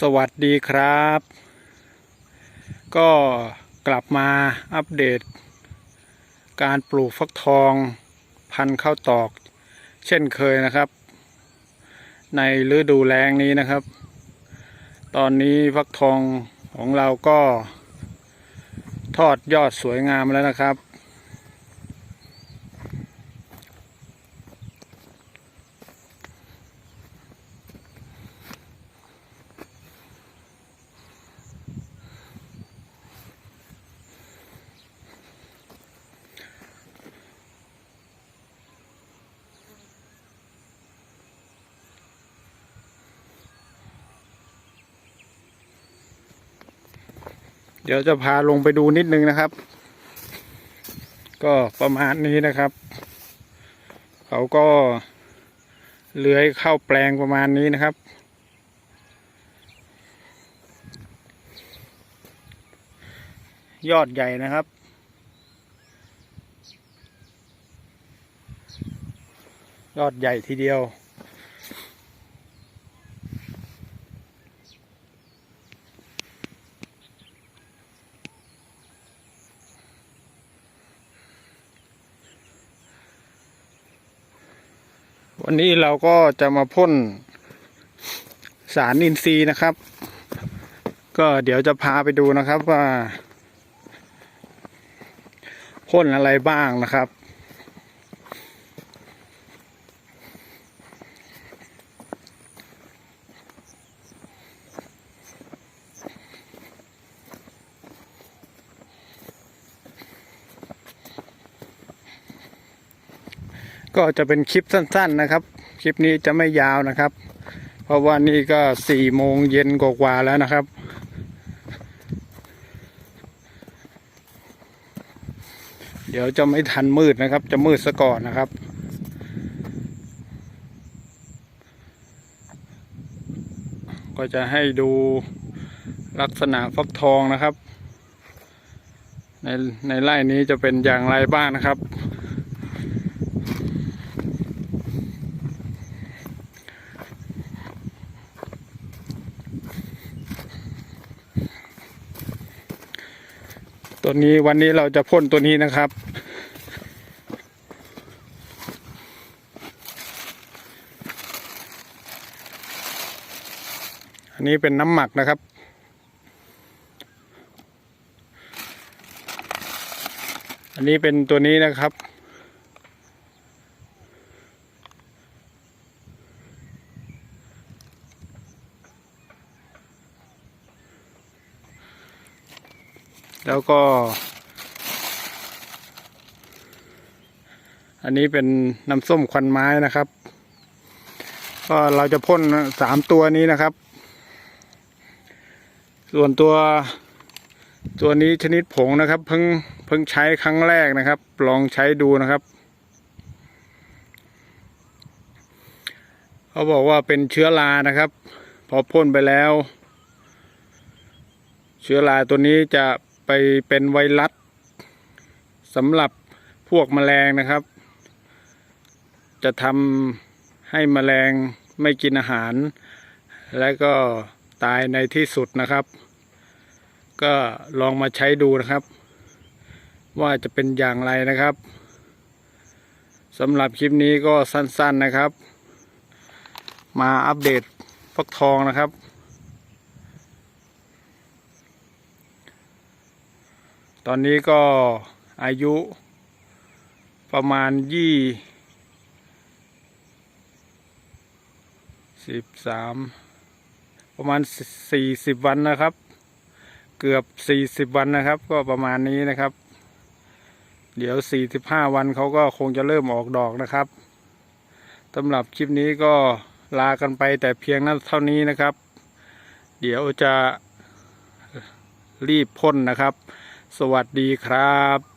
สวัสดีครับ ก็กลับมาอัปเดต การปลูกฟักทองพันธุ์ข้าวตอก เช่นเคยนะครับ ในฤดูแล้งนี้นะครับ ตอนนี้ฟักทองของเราก็ทอดยอดสวยงามแล้วนะครับ เดี๋ยวจะพาลงไปดูนิดนึงนะครับ ก็ประมาณนี้นะครับ เขาก็เลื้อยเข้าแปลงประมาณนี้นะครับ ยอดใหญ่นะครับยอดใหญ่ทีเดียว วันนี้เราก็จะมาพ่นสารอินทรีย์นะครับ ก็เดี๋ยวจะพาไปดูนะครับว่าพ่นอะไรบ้างนะครับ ก็จะเป็นคลิปสั้นๆนะครับ คลิปนี้จะไม่ยาวนะครับ เพราะว่านี่ก็สี่โมงเย็นกว่าแล้วนะครับ เดี๋ยวจะไม่ทันมืดนะครับ จะมืดซะก่อนนะครับก็จะให้ดูลักษณะฟักทองนะครับ ในในไร่นี้จะเป็นอย่างไรบ้างนะครับ ตัวนี้วันนี้เราจะพ่นตัวนี้นะครับ อันนี้เป็นน้ำหมักนะครับ อันนี้เป็นตัวนี้นะครับ แล้วก็ อันนี้เป็นน้ำส้มควันไม้นะครับ ก็เราจะพ่นสามตัวนี้นะครับ ส่วนตัวตัวนี้ชนิดผงนะครับ เพิ่งเพิ่งใช้ครั้งแรกนะครับ ลองใช้ดูนะครับเขาบอกว่าเป็นเชื้อรานะครับ พอพ่นไปแล้ว เชื้อราตัวนี้จะ ไปเป็นไวรัสสำหรับพวกแมลงนะครับ จะทำให้แมลงไม่กินอาหาร และก็ตายในที่สุดนะครับ ก็ลองมาใช้ดูนะครับ ว่าจะเป็นอย่างไรนะครับสำหรับคลิปนี้ก็สั้นๆนะครับ มาอัปเดตฟักทองนะครับ ตอนนี้ก็อายุประมาณยี่สิบสามประมาณสี่สิบวันนะครับ เกือบสี่สิบวันนะครับ ก็ประมาณนี้นะครับ เดี๋ยวสี่สิบห้าวันเขาก็คงจะเริ่มออกดอกนะครับสำหรับคลิปนี้ก็ลากันไปแต่เพียงนั้นเท่านี้นะครับ เดี๋ยวจะรีบพ่นนะครับ สวัสดีครับ